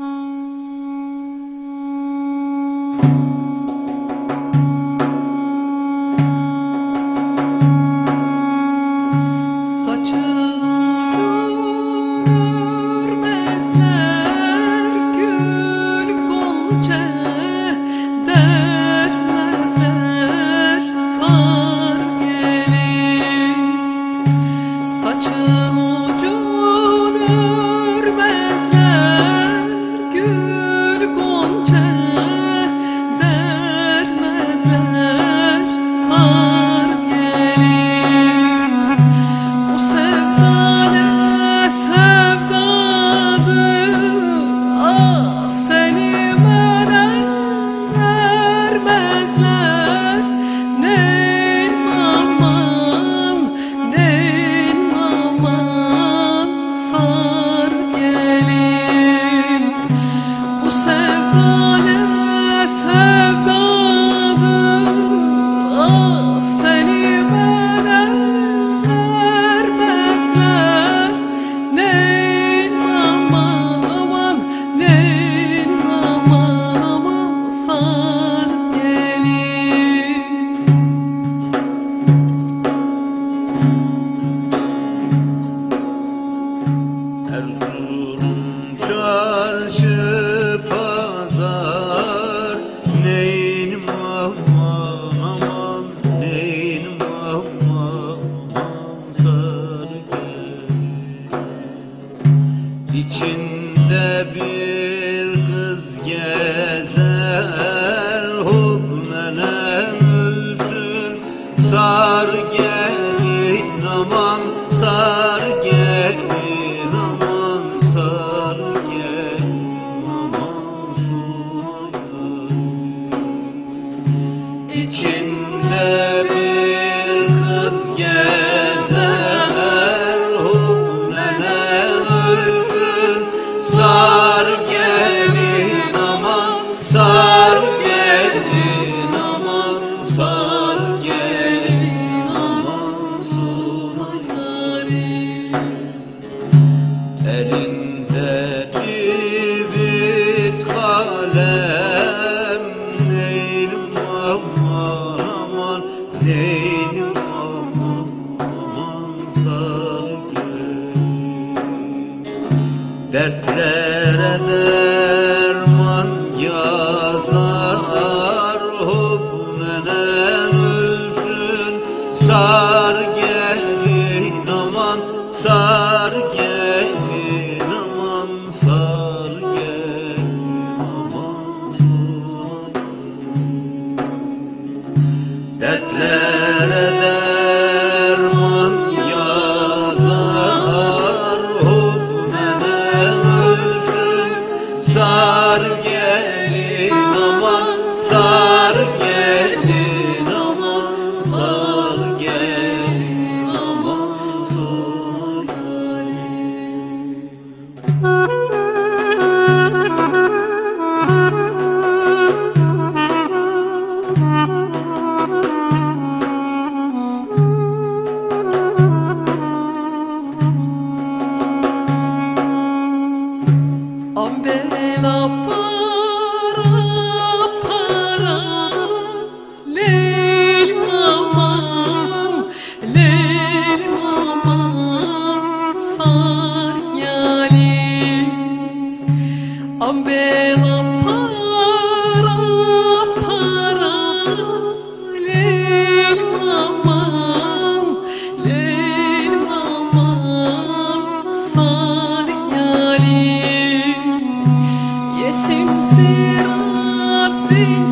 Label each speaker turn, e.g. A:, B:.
A: Mm. İçinde bir kız gezer Hubmene mülsün sar gelin aman alem neynim aman aman. Neynim dertlere derman yazar hop nenen ölsün.
B: sing